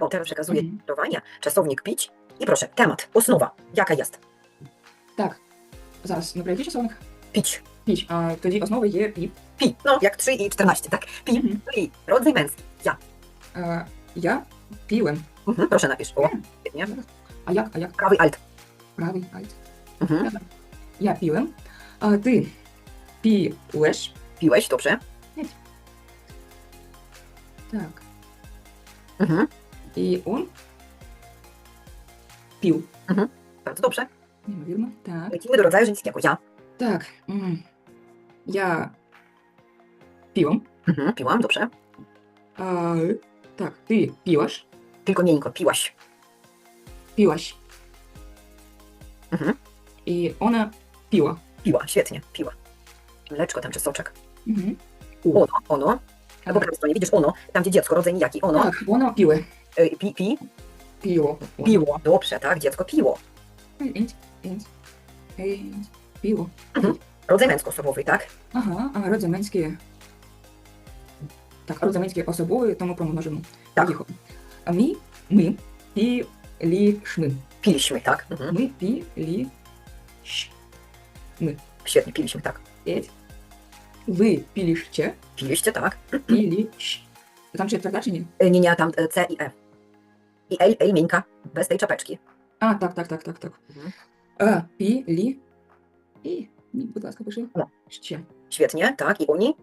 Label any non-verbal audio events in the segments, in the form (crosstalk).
Autora przekazuje mhm. Czasownik pić i proszę, temat, osnowa, jaka jest? Tak. Zaraz, dobra, jaki czasownik? Pić. Pić, a wtedy osnowy je pi. Pi, no jak 3 i 14, tak. Pi, mhm. rodzaj męski, ja. E, ja piłem. Mhm, proszę napisz, o, świetnie. A jak, a jak? Prawy alt. Prawy alt. Mhm. Ja piłem, a ty piłeś. Piłeś, dobrze. Tak. Mhm. I on pił. Mhm. Bardzo dobrze. Nie ma firmy? Tak. Jakiego rodzaju, że nic ja. Tak. Mm. Ja piłam. Mhm, piłam, dobrze. A, tak, ty piłaś? Tylko nie piłaś. Piłaś. Mhm. I ona piła. Piła, świetnie, piła. Mleczko tam czy soczek. Mhm. Ono, ono. Tak. Albo prawej stronie, widzisz ono, tam gdzie dziecko, rodzaj nijaki, ono. Tak, ono piły. Y, pi, pi? Piło. Piło, dobrze, tak, dziecko piło. Pięć, pięć, pięć, piło. Mhm. Rodzaj męsko-osobowy, tak? Aha, a rodzaj męskie. Tak, rodzaj męskie osobowy, to my pomnożymy. Tak. Licho. A my, my, piliśmy. Piliśmy, tak. Mhm. My piliśmy. Świetnie, piliśmy, tak. Pięć. Wy piliście. Piliście, tak. Piliś. Tam czy jest czy nie? Y, nie, nie, tam y, C i E. I L, L miękka, bez tej czapeczki. А, так, так, так, так, так. Mhm. А, пілі. І, ні, будь ласка, пиши. О. Ще. Świetnie, tak? I oni?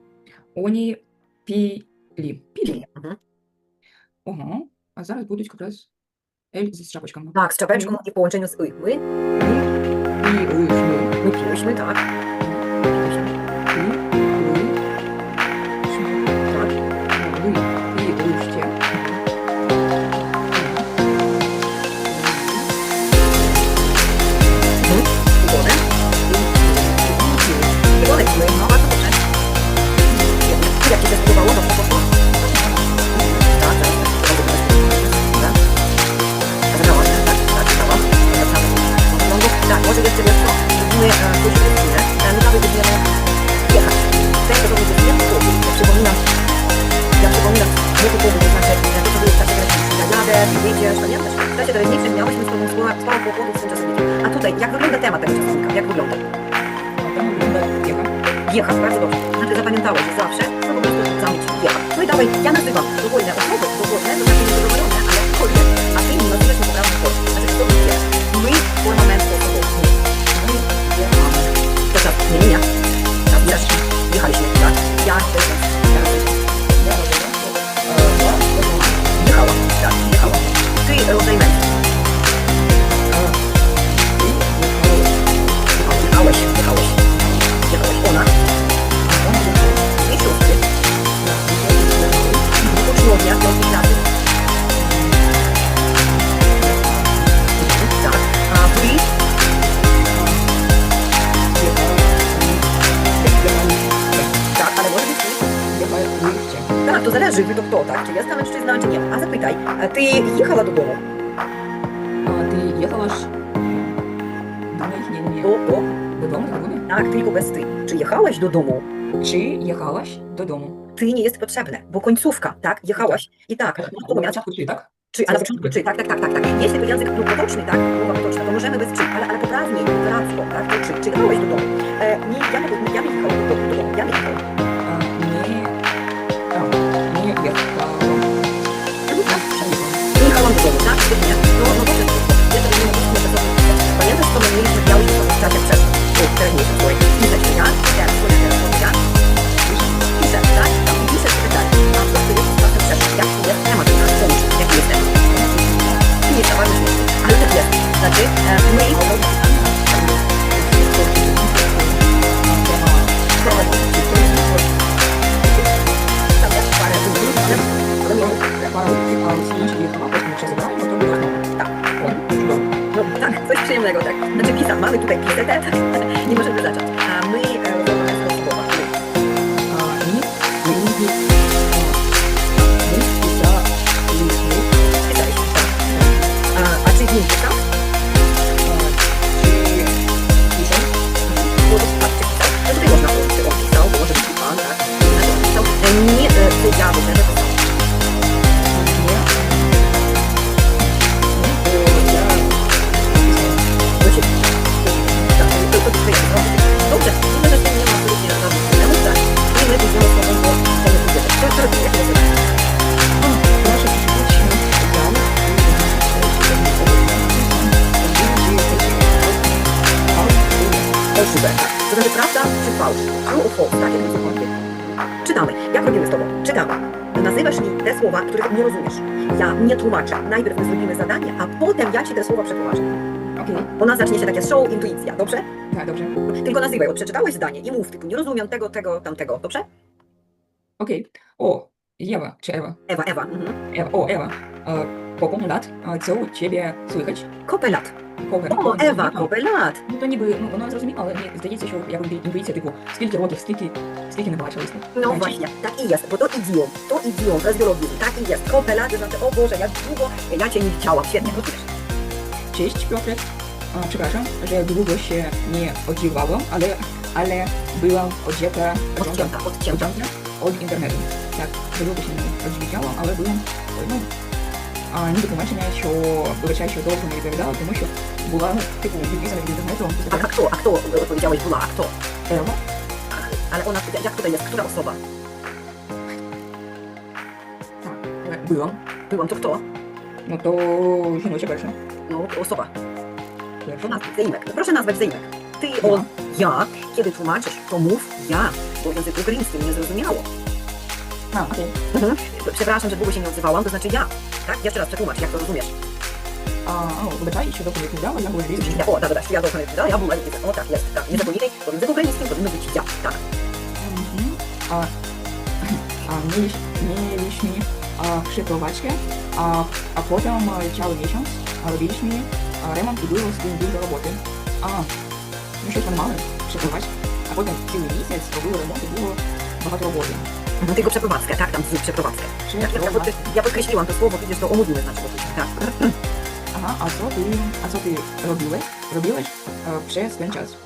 Оні пілі. Пілі. Pili. Mhm. Ага. А зараз будуть якраз L з шапочками. Tak, z czapeczką i w połączeniu z y. My, Ми пілішми. my piliśmy, tak? Ja nazywam dowolne osoby, dowolne, to znaczy niezadowolone, ale jakkolwiek, a ty mi nazywasz na poprawny sposób. Znaczy kto wie, my forma męska osobą. My jechamy. Teraz nie, nie, nie. Teraz też jechaliśmy, tak? Ja też raz. Teraz też. ty. Tak, to zależy, wy to kto, tak? Czy jest ta mężczyzna, czy nie. A zapytaj, a ty jechała do domu? А ти їхала ж до моїх ні, ні. Do, do. Додому, додому. Tak, tylko bez ty. Czy jechałaś do domu? Чи їхалаш додому? Ty nie jest potrzebne, bo końcówka, tak? Jechałaś i tak. На Natomiast, початку чи, так? czy, a na początku czy, tak, tak, tak, tak, tak. Jeśli to język lub potoczny, tak, mowa potoczna, to możemy bez czy, ale, ale poprawniej, literacko, tak, to czy, czy jechałeś do domu? E, nie, ja, nie- ja nie do domu, przyjemnego, tak. Znaczy pisa, mamy tutaj pisetę, (laughs) nie możemy zacząć. Najpierw my zrobimy zadanie, a potem ja ci te słowa przetłumaczę. Okej. Okay. Ona zacznie się takie show, intuicja, dobrze? Tak, dobrze. Tylko nazywaj, bo przeczytałeś zdanie i mów, tylko nie rozumiem tego, tego, tamtego, dobrze? Okej. O, Ewa, czy Ewa? Ewa, Ewa. Mhm. Ewa o, Ewa. Uh, По повну lat, е, це у тебе слухач. Kopelat. Ковер. O, Ewa, kopelat. Ну, то ніби, ну, воно зрозуміло, але мені здається, що якби інтуїція, типу, скільки років, скільки, скільки не бачилися. No właśnie, tak i jest, bo to idiom, to idiom, to jest biologizm, tak i jest. Kopelat to znaczy, o Boże, jak długo ja Cię nie chciałam, świetnie, rozumiesz. Честь, Пьотр. А, Przepraszam, że długo się nie oddziewałam, ale, ale byłam odcięta, Odcięta, odcięta. odcięta od internetu. Tak, długo się nie oddziwiałam, ale byłam, ну, а ні документів, що вибачаючи довго не відповідала, тому що була типу відрізана від інтернету. А хто? А хто е, відповідалась була? А хто? Ема? Але вона як хто є? Która особа? Так, Byłam. Byłam to kto? No to жіноча перша. Ну, особа. Перша. Назва, це ім'я. Прошу назвати це ім'я. Ти, он, я. Kiedy tłumaczysz, to mów ja. Bo język ukraiński nie zrozumiało. А, окей. Mhm. Przepraszam, że długo się nie odzywałam, to znaczy ja. Tak? Jeszcze raz przetłumacz, jak to rozumiesz. А, о, вибачай, що довго не відповідала, я була різна. Ja, o, dobra, dobra, ja dobrze nie ja była nie O tak, jest, tak. Niezakonitej, bo w języku ukraińskim powinno być ja. Tak. Мгм. А, а mieliś, mieliśmy a, przeprowadzkę, a, a potem e, cały miesiąc a, robiliśmy a, remont i było z tym dużo roboty. A, no щось normalne, przeprowadzić, a potem cały miesiąc robiło remont i było багато роботи. mhm. tego przeprowadzkę, tak, tam znów przeprowadzkę. Czyli tak, ja, pod, ja podkreśliłam to słowo, przecież to omówiły znaczy tak. (clears throat) Aha, a co ty, a co ty robiłeś, robiłeś przez ten czas?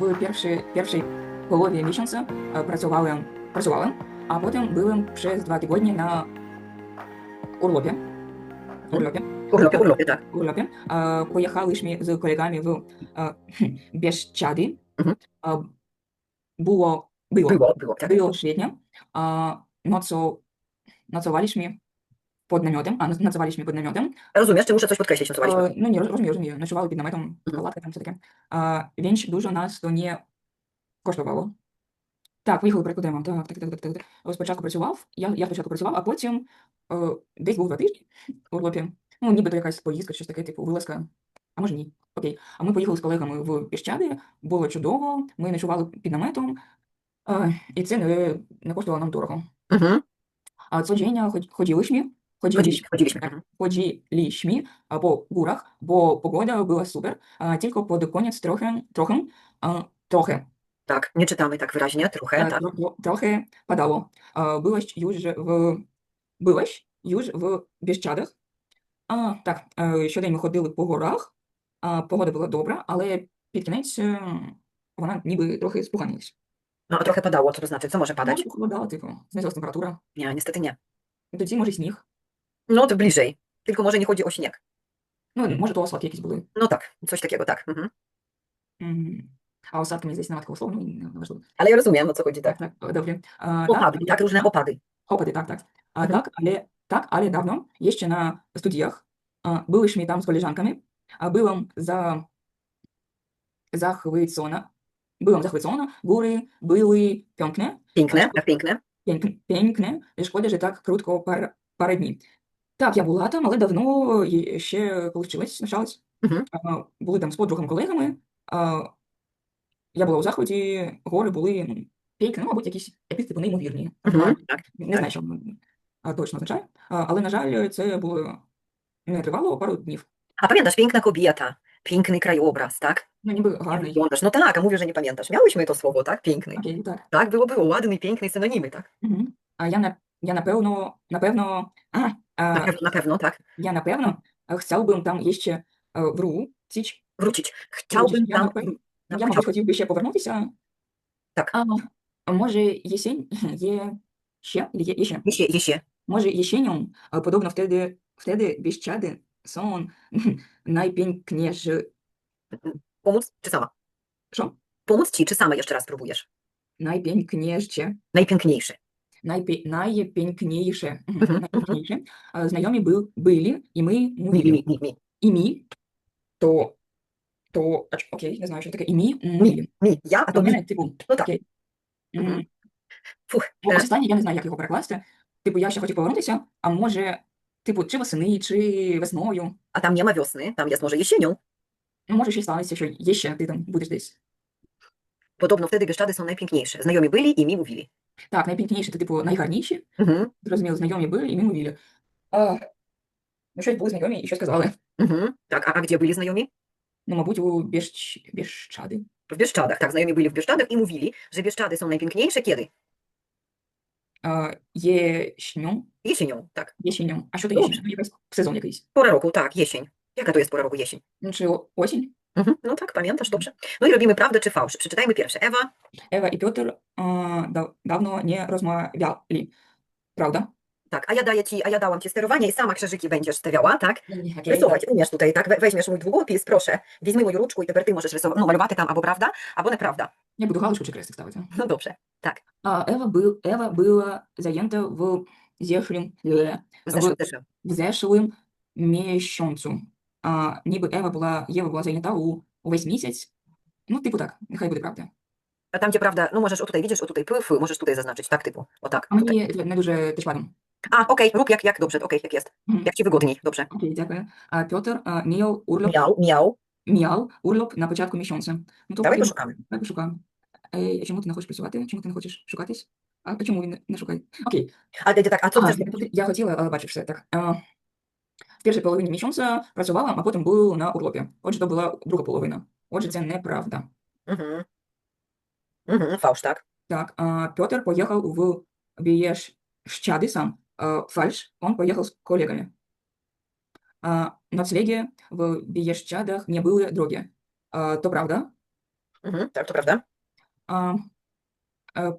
W pierwszy, pierwszej połowie miesiąca e, pracowałem, pracowałem, a potem byłem przez dwa tygodnie na urlopie. Urlopie. Urlopie, urlopie, tak. Urlopie. E, Pojechałyśmy z kolegami w e, (clears throat) Bieszczady. Mhm. Było było, Było, było, tak. było świetnie. A noco, nocowaliśmy pod namiotem, a nocowaliśmy pod namiotem. Rozumiesz, czy muszę coś podkreślić, nocowaliśmy? Ну ні, роз- розумію, розумію. Ночували під наметом, палатка там все таке. А, Він дуже нас то не коштувало. Так, поїхали перекладемо. Так, так, так, так, так. так. Спочатку працював, я, я спочатку працював, а потім е, десь був два тижні у Лопі. Ну, нібито якась поїздка, щось таке, типу, вилазка. А може ні. Окей. А ми поїхали з колегами в Піщади, було чудово, ми ночували під наметом, е, і це не, не коштувало нам дорого. Mhm. А co dzień chodzi- chodziliśmy, Chodziliśmy, chodziliśmy. Tak. Mhm. chodziliśmy a, po górach, bo pogoda była super, a tylko pod koniec trochę, trochę, a, trochę, Tak, nie czytamy tak wyraźnie, trochę, a, tak. tro, tro, trochę padało. A, byłeś już w, byłeś już w Bieszczadach? А, так, е, щодень ми ходили по горах, а, погода була добра, але під кінець е, вона ніби трохи споганилась. No a trochę padało, co to znaczy? Co może padać? No, padało tylko. Zmieniła temperatura. Nie, niestety nie. Do dziś może śnieg. No to bliżej. Tylko może nie chodzi o śnieg. No nie, może to osadki jakieś były. No tak, coś takiego, tak. Mhm. Mm. A osadki jest nawet koło słowa, no i no, Ale ja rozumiem, o co chodzi, tak. tak, tak dobrze. A, tak, opady, tak, tak, różne opady. Opady, tak, tak. A, mhm. tak, ale, tak, ale dawno, jeszcze na studiach, a, byłyśmy tam z koleżankami, a byłam za zachwycona Byłam zachwycona. Góry były piękne. Piękne, tak piękne. Piękne, piękne. Szkoda, że tak krótko, par, parę dni. Так, я була там, але давно і ще коли вчилась, навчалась. Мгм. А, Були там з подругом колегами. А, Я була у захваті, гори були ну, піки, ну, мабуть, якісь типу неймовірні. Mhm. Tak. Не знаю, що воно а, точно означає. А, Але, на жаль, це було не тривало пару днів. A pamiętasz, piękna kobieta, piękny krajobraz, tak? No niby ładny. Jądrz. No tak, a mówię, że nie pamiętasz. Miałyśmy to słowo, tak? Piękny. Piękny tak. tak, było, było. Ładny, piękny, synonimy, tak? Mhm. A ja na, ja na pewno, na pewno, a, a, na, na pewno, tak. Ja na pewno chciałbym tam jeszcze wrócić. Wrócić. Chciałbym ja tam... Na, pe... ja chciał... może хотів би ще повернутися. Так. А, а може єсінь є ще? Є, є ще. Є ще, є ще. Може єсінням, подобно вtedy, wtedy біщади сон найпінкніше Pomóc czy sama? Co? Pomóc ci, czy sama jeszcze raz próbujesz? Najpiękniejsze. Najpiękniejszy. Najpie, najpiękniejsze. mhm, Mhm, najpiękniejsze. A Znajomi był, byli i my Mi, mi, mówili. mi, mi, mi. I mi to то а, ч- окей, не знаю, що таке. І мі, мі. Мі, я, а А то в мі. мене, типу, Ну, так. окей. Мгм. М, Фух, Ну, е, ось останнє, я не знаю, як його перекласти. Типу, я ще хотів повернутися, а може, типу, чи восени, чи весною. а там нема весни, там є, може, jesienią. Ну, може, ще станеться, що є ще ти там будеш десь. Podobno wtedy Bieszczady są najpiękniejsze. Znajomi byli i mi mówili. Так, найпінкніші, то, типу, найгарніші. Mhm. Зрозуміло, знайомі були і ми мовили. А, ну, щось були знайомі і щось казали. Mhm. Tak, a, a gdzie byli znajomi? Ну, мабуть, у Біщ... Біщади. W Bieszczadach, tak, znajomi byli w Bieszczadach i mówili, że Bieszczady są najpiękniejsze kiedy? А, єщню. Jesienią, tak. Єщеню. А що то Добре. єщень? Ну, якийсь сезон якийсь. Pora roku, tak, jesień. Jaka to jest pora roku jesień? Znaczy, czy łodzień? Mhm. No tak, pamiętasz, dobrze. Mhm. No i robimy prawdę czy fałsz. Przeczytajmy pierwsze. Ewa. Ewa i Piotr da, dawno nie rozmawiali, prawda? Tak, a ja daję ci, a ja dałam ci sterowanie i sama krzyżyki będziesz stawiała, tak? Okay, Rysować tak. umiesz tutaj, tak? We, weźmiesz mój długopis, proszę, wezmij moją ruczku i teraz ty możesz rysować, no malowaty tam, albo prawda, albo nieprawda. Nie będę haluszku czy kresek stawiać. No. no dobrze, tak. A Ewa, Ewa była zajęta w zeszłym, e, w zeszłym, w, w zeszłym miesiącu А, ніби Ева була, Єва була зайнята у увесь місяць. Ну, типу так, нехай буде правда. A tam, gdzie prawda, no możesz o tutaj, widzisz, o tutaj pf, możesz tutaj zaznaczyć, tak, typu, o tak. А tutaj. мені не дуже тичладом. A, okej, rób jak, jak, dobrze, okej, jak jest. Мгм. Jak ci wygodniej, dobrze. Окей, дякую. А Петр а, міяв урлоп, Miał, miał. міяв урлоп на початку місяця. Ну, то Давай потрібно- пошукamy. Давай пошукаємо. Е, а чому ти не хочеш працювати? Чому ти не хочеш шукатись? А, а чому він не, не шукає? Окей. A, ty, tak, a co А, chcesz? я хотів- я хотіла, але бачиш все так. А, в першій половині місяця працювала, а потім був на урлопі. Отже, то була друга половина. Отже, це неправда. Mhm. Mhm, fałsz, tak. Так, а, Петр поехал в Биешчады сам. А, фальш, он поехал с коллегами. А, на ночлеге в Биешчадах не было дороги. А, то правда. Mhm, tak, to prawda. А, а,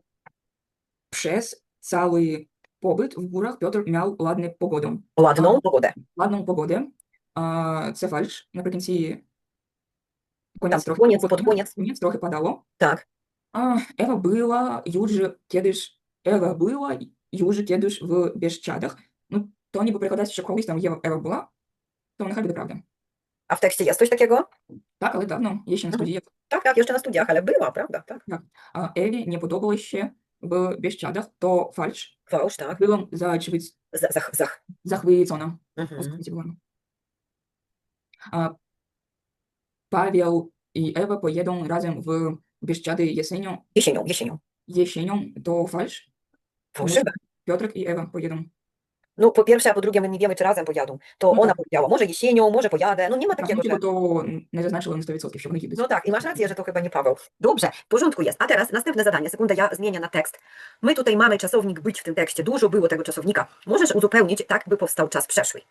przez cały побит в гурах Петр мяв ладне погоду. Ладно погоде. Ладно погоде. Це фальш. Наприкінці конець трохи конець, под конець. конець трохи падало. Так. А, Ева била, Юджи кедиш. Ева била, Юджи кедиш в Бєшчадах. Ну, то ніби прикладається, що колись там Єва Ева була, то нехай буде правда. А в тексті є щось такого? Так, але давно, ну, є ще на студіях. Так, так, я ще на студіях, але била, правда? Так. так. А, Еві не подобалось ще w Bieszczadach, to falsz. Fałsz, tak. Byłam zachwyc... Za, zach, zach. zachwycona. Mhm. A Paweł i Ewa pojedą razem w Bieszczady jesienią. Jesienią, jesienią. Jesienią to falsz. Fałszywe. Piotrek i Ewa pojedą. No po pierwsze, a po drugie my nie wiemy, czy razem pojadą. To no ona tak. powiedziała, może jesienią, może pojadę, no nie ma takiego, mm, że... to nie zaznaczyło na 100% wsiąknij No tak, i masz rację, że to chyba nie Paweł. Dobrze, w porządku jest. A teraz następne zadanie, sekundę, ja zmienię na tekst. My tutaj mamy czasownik być w tym tekście, dużo było tego czasownika. Możesz uzupełnić tak, by powstał czas przeszły.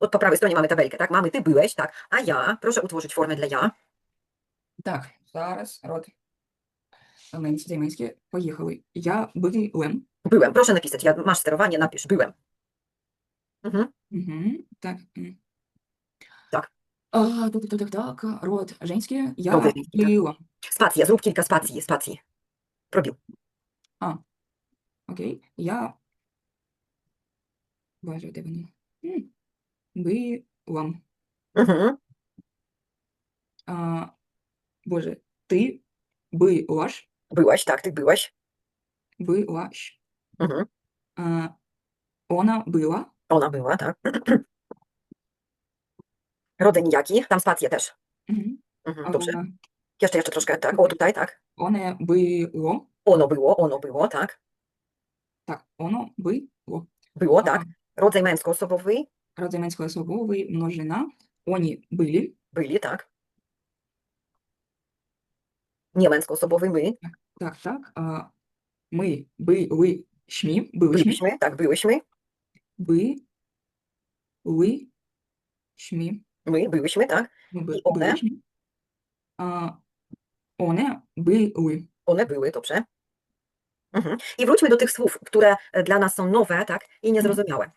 Od po prawej stronie mamy tabelkę, tak, mamy ty byłeś, tak, a ja, proszę utworzyć formę dla ja. Tak, zaraz, rod. Męskie, męskie, pojechały. Ja byłem Byłem. Proszę napisać. Ja, masz sterowanie, napisz. Byłem. Mhm. Угу, так. м. Так. А, так, так, так, так, род женський. Я Роди женські, так. була. Spacja. Zrób kilka spacji. Spacji. Robił. Окей. Я... Боже, де воно? М. Була. Mhm. А, Боже, ти була Byłaś, tak, ty byłeś. була Mhm. Ona była Ona była, tak. (clears throat) Rodzaj nijaki, tam spację też. Mhm. Mhm, dobrze. Jeszcze, jeszcze troszkę, tak. O, mhm. tutaj, tak. One było, Ono było, ono było, tak. tak, ono było. Było, tak. Rodzaj męskoosobowy, Rodzaj męskoosobowy, mnożyna. Oni byli, byli, tak. Nie męskoosobowy, my, tak, tak. e, My były, Byliśmy, byłyśmy, tak, byłyśmy. By, ły, śmi. My byłyśmy, tak. By, one. Byłyśmy. A, one były. One były, dobrze. Mhm. I wróćmy do tych słów, które e, dla nas są nowe, tak, i mhm. niezrozumiałe.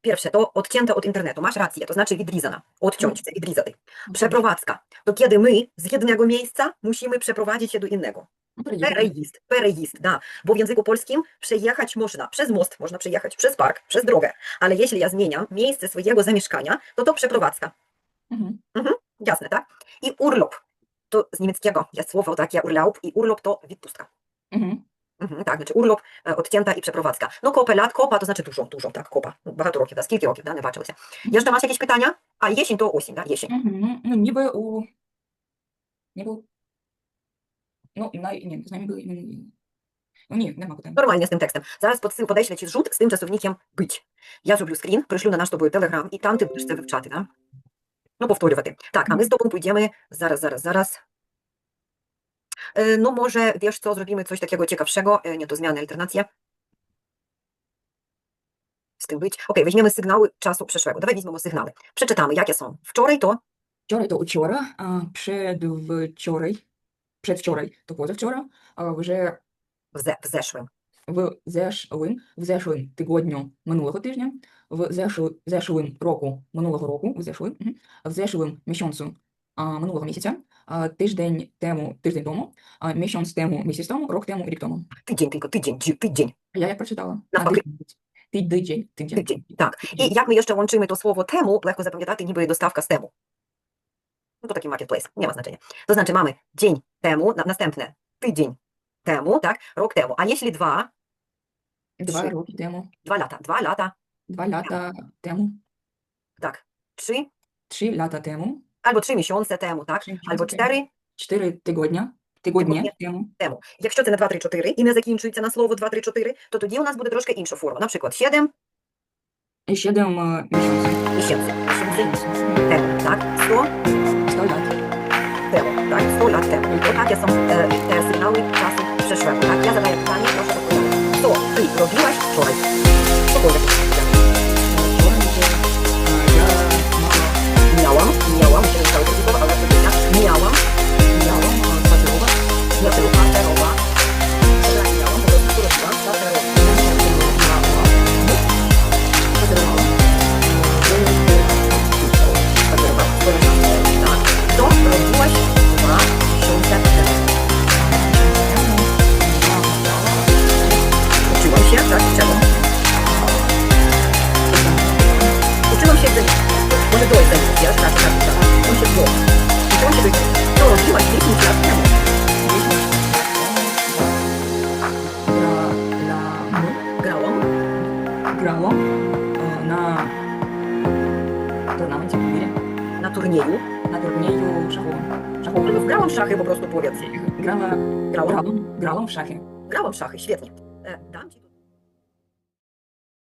Pierwsze to odcięte od internetu. Masz rację, to znaczy widrizana. Odciąć się, widrizady. Przeprowadzka. To kiedy my z jednego miejsca musimy przeprowadzić się do innego. Ну, переїхали. Переїзд, переїзд, да. Bo w języku polskim przejechać można przez most, można przejechać przez park, przez drogę. Ale jeśli ja zmieniam miejsce swojego zamieszkania, to to przeprowadzka. Мгм. Jasne, tak? I urlop. To z niemieckiego jest słowo takie urlaub i urlop to відпустка. Mhm. Mhm, tak, znaczy urlop, e, odcięta i przeprowadzka. No kopę lat, kopa to znaczy dużo, dużo, tak, kopa. No, Багато років, да, скільки років, да, не бачилися. Jeszcze masz jakieś pytania? A jesień to осінь, да, jesień. Mhm. Ну, ніби у... Ніби... Ну, на... Ні, з нами були... Ну, ні, нема питань. Нормально з тим текстом. Зараз подсил- поdeślę ci зжут з тим часовником «бить». Я зроблю скрін, пришлю на наш з тобою телеграм, і там ти будеш це вивчати, да? Ну, повторювати. Так, а ми з тобою pójdziemy, зараз, зараз, зараз. E, No może, wiesz co, zrobimy coś takiego ciekawszego, e, nie to zmiany, alternacje. Z tym być. Okej, weźmiemy sygnały czasu przeszłego. Dawaj weźmiemy sygnały. Przeczytamy, jakie są. Wczoraj to Вчора то учора, а предвчорай, Przedwczoraj to pozawczora, а вже в зешли. В зешлим, в зешлим тигодню минулого тижня, в зешлим року минулого року, в зешлим, в зешлим місяцю минулого місяця, тиждень тему тиждень тому, місяць тему місяць тому, рок тему рік тому. Тиждень, тільки тиждень, тиждень. Я як прочитала. Навпаки. Тиждень, тиждень. Так. І як ми ще łączymy to słowo temu, легко запам'ятати, ніби доставка з тему. No to taki marketplace, nie ma znaczenia. To znaczy mamy dzień temu, na, następne tydzień temu, tak, rok temu. A jeśli dwa, Два Trzy. роки тему, dwa lata, dwa lata, два лята тему, tak, trzy, три лята тему, albo trzy miesiące temu, tak, Trzy miesiące albo temu. cztery чотири тижня, тижня Тижня. тему, temu. Якщо це не 2, 3, 4 і не закінчується на слово 2, 3, 4, то тоді у нас буде трошки інша форма. Наприклад, 7 і ще дем е, місяців. місяців. Місяці temu, так, 100 takie są e, te sygnały czasu przeszłego, tak? Ja zadaję pytanie, proszę odpowiadać. Co ty robiłaś wczoraj? Cokolwiek. Grała, grałam, grałam w szachy. Grałam w szachy, świetnie.